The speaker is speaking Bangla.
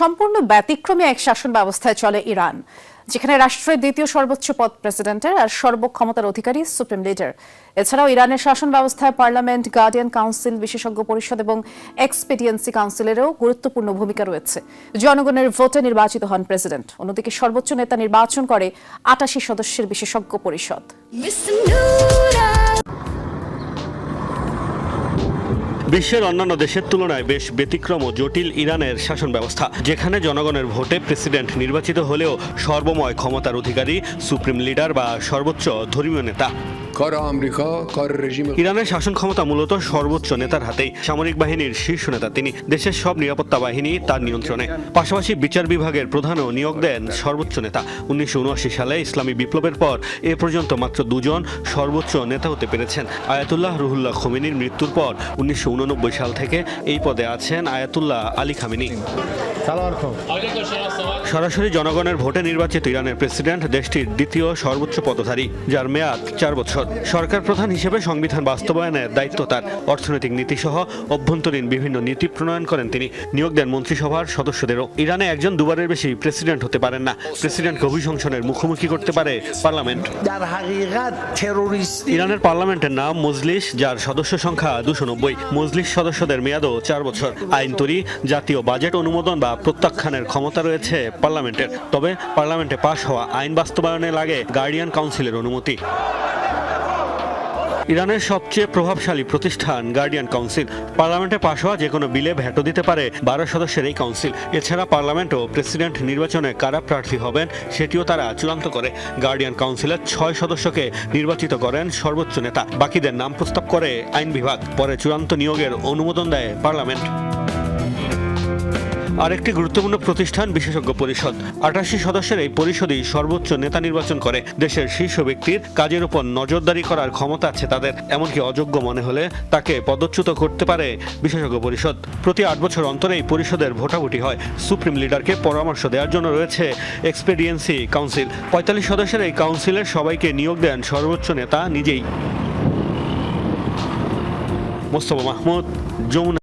সম্পূর্ণ ব্যতিক্রমী এক শাসন ব্যবস্থায় চলে ইরান, যেখানে রাষ্ট্রের দ্বিতীয় সর্বোচ্চ পদ প্রেসিডেন্টের আর সর্বক্ষমতার অধিকারী সুপ্রিম লিডার। এছাড়াও ইরানের শাসন ব্যবস্থায় পার্লামেন্ট, গার্ডিয়ান কাউন্সিল, বিশেষজ্ঞ পরিষদ এবং এক্সপেডিয়েন্সি কাউন্সিলেরও গুরুত্বপূর্ণ ভূমিকা রয়েছে। জনগণের ভোটে নির্বাচিত হন প্রেসিডেন্ট। অন্যদিকে সর্বোচ্চ নেতা নির্বাচন করে আটাশি সদস্যের বিশেষজ্ঞ পরিষদ। বিশ্বের অন্যান্য দেশের তুলনায় বেশ ব্যতিক্রম ও জটিল ইরানের শাসন ব্যবস্থা যেখানে জনগণের ভোটে প্রেসিডেন্ট নির্বাচিত হলেও সর্বময় ক্ষমতার অধিকারী, সুপ্রিম লিডার বা সর্বোচ্চ ধর্মীয় নেতা। কর আমেরিকা কর রেজিম ইরানের শাসন ক্ষমতা মূলত সর্বোচ্চ নেতার হাতেই। সামরিক বাহিনীর শীর্ষ নেতা, তিনি দেশের সব নিরাপত্তা বাহিনী তার নিয়ন্ত্রণে। পাশাপাশি বিচার বিভাগের প্রধানও নিয়োগ দেন সর্বোচ্চ নেতা। উনিশশো উনআশি সালে ইসলামী বিপ্লবের পর এ পর্যন্ত মাত্র দুজন সর্বোচ্চ নেতা হতে পেরেছেন। আয়াতুল্লাহ রুহুল্লাহ খমিনীর মৃত্যুর পর উনিশশো উননব্বই সাল থেকে এই পদে আছেন আয়াতুল্লাহ আলী খামিনি। সরাসরি জনগণের ভোটে নির্বাচিত ইরানের প্রেসিডেন্ট দেশটির দ্বিতীয় সর্বোচ্চ পদধারী, যার মেয়াদ চার বছর। সরকার প্রধান হিসেবে সংবিধান বাস্তবায়নের দায়িত্ব তার। অর্থনৈতিক নীতিসহ অভ্যন্তরীণ বিভিন্ন নীতি প্রণয়ন করেন তিনি। নিয়োগ দেন মন্ত্রিসভার সদস্যদেরও। ইরানে একজন দুবারের বেশি প্রেসিডেন্ট হতে পারেন না। প্রেসিডেন্টকে অভিশংসনের মুখোমুখি করতে পারে পার্লামেন্ট। ইরানের পার্লামেন্টের নাম মজলিস, যার সদস্য সংখ্যা দুশো নব্বই। মজলিস সদস্যদের মেয়াদও চার বছর। আইন তৈরি, জাতীয় বাজেট অনুমোদন বা প্রত্যাখ্যানের ক্ষমতা রয়েছে পার্লামেন্টের। তবে পার্লামেন্টে পাশ হওয়া আইন বাস্তবায়নে লাগে গার্ডিয়ান কাউন্সিলের অনুমতি। ইরানের সবচেয়ে প্রভাবশালী প্রতিষ্ঠান, গার্ডিয়ান কাউন্সিল। পার্লামেন্টে পাশ হওয়া যে কোনো বিলে ভেটো দিতে পারে বারো সদস্যের এই কাউন্সিল। এছাড়া পার্লামেন্ট ও প্রেসিডেন্ট নির্বাচনে কারা প্রার্থী হবেন সেটিও তারা চূড়ান্ত করে। গার্ডিয়ান কাউন্সিলের ছয় সদস্যকে নির্বাচিত করেন সর্বোচ্চ নেতা। বাকিদের নাম প্রস্তাব করে আইন বিভাগ। পরে চূড়ান্ত নিয়োগের অনুমোদন দেয় পার্লামেন্ট। আরেকটি গুরুত্বপূর্ণ প্রতিষ্ঠান বিশেষজ্ঞ পরিষদ। আটাশি সদস্যের এই পরিষদই সর্বোচ্চ নেতা নির্বাচন করে। দেশের শীর্ষ ব্যক্তির কাজের উপর নজরদারি করার ক্ষমতা আছে তাদের। এমনকি অযোগ্য মনে হলে তাকে পদচ্যুত করতে পারে বিশেষজ্ঞ পরিষদ। প্রতি আট বছর অন্তরে এই পরিষদের ভোটাভুটি হয়। সুপ্রিম লিডারকে পরামর্শ দেওয়ার জন্য রয়েছে এক্সপেডিয়েন্সি কাউন্সিল। পঁয়তাল্লিশ সদস্যের এই কাউন্সিলের সবাইকে নিয়োগ দেন সর্বোচ্চ নেতা নিজেই। মোস্তফা মাহমুদ, যমুনা